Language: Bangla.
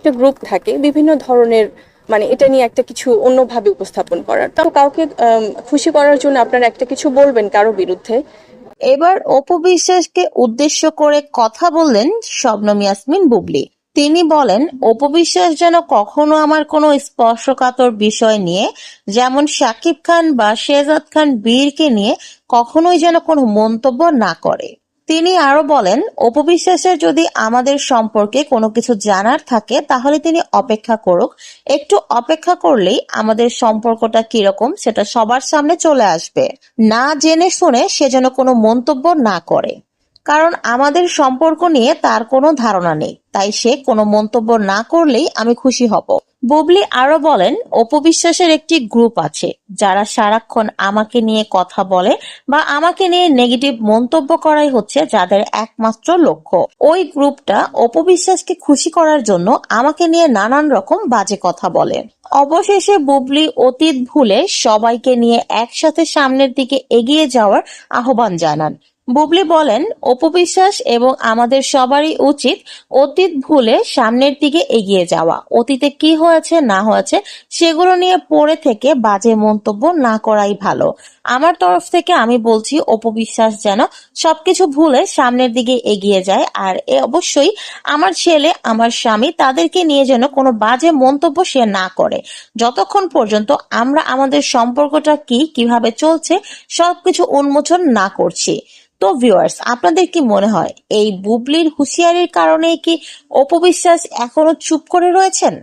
একটা গ্রুপ থাকে, বিভিন্ন ধরনের মানে এটা নিয়ে একটা কিছু অন্যভাবে উপস্থাপন করার। তো কাউকে খুশি করার জন্য আপনারা একটা কিছু বলবেন কারও বিরুদ্ধে? এবার অপু বিশ্বাসকে উদ্দেশ্য করে কথা বললেন শবনম ইয়াসমিন বুবলি। তিনি বলেন অপবিশ্বাস যেন কখনো আমার কোনো স্পর্শকাতর বিষয় নিয়ে, যেমন শাকিব খান বা শেহজাদ খান বীরকে নিয়ে কখনোই যেন কোনো মন্তব্য না করে। তিনি আরও বলেন অপু বিশ্বাসের যদি আমাদের সম্পর্কে কোনো কিছু জানার থাকে, তাহলে তিনি অপেক্ষা করুক। একটু অপেক্ষা করলেই আমাদের সম্পর্কটা কীরকম সেটা সবার সামনে চলে আসবে। না জেনে শুনে সে যেন কোনো মন্তব্য না করে। কারণ আমাদের সম্পর্ক নিয়ে তার কোনো ধারণা নেই। তাই সে কোনো মন্তব্য না করলেই আমি খুশি হব। বুবলি আরও বলেন অপবিশ্বাসের একটি গ্রুপ আছে, যারা সারাক্ষণ আমাকে নিয়ে কথা বলে বা আমাকে নিয়ে নেগেটিভ মন্তব্য করাই হচ্ছে যাদের একমাত্র লক্ষ্য। ওই গ্রুপটা অপবিশ্বাসকে খুশি করার জন্য আমাকে নিয়ে নানান রকম বাজে কথা বলে। অবশেষে বুবলি অতীত ভুলে সবাইকে নিয়ে একসাথে সামনের দিকে এগিয়ে যাওয়ার আহ্বান জানান। বুবলি বলেন, অপবিশ্বাস এবং আমাদের সবারই উচিত অতীত ভুলে সামনের দিকে এগিয়ে যাওয়া। অতীতে কি হয়েছে, না হয়েছে, সেগুলো নিয়ে পড়ে থেকে বাজে মন্তব্য না করাই ভালো। আমার তরফ থেকে আমি বলছি, অপবিশ্বাস যেন সবকিছু ভুলে সামনের দিকে এগিয়ে যায়। আর এ অবশ্যই আমার ছেলে, আমার স্বামী, তাদেরকে নিয়ে যেন কোনো বাজে মন্তব্য সে না করে। যতক্ষণ পর্যন্ত আমরা আমাদের সম্পর্কটা কি, কীভাবে চলছে, সবকিছু উন্মোচন না করছি। তো ভিউয়ার্স আপনাদের কি মনে হয়? এই বুবলির হুঁশিয়ারির কারণে কি অপবিশ্বাস এখনও চুপ করে রয়েছেন?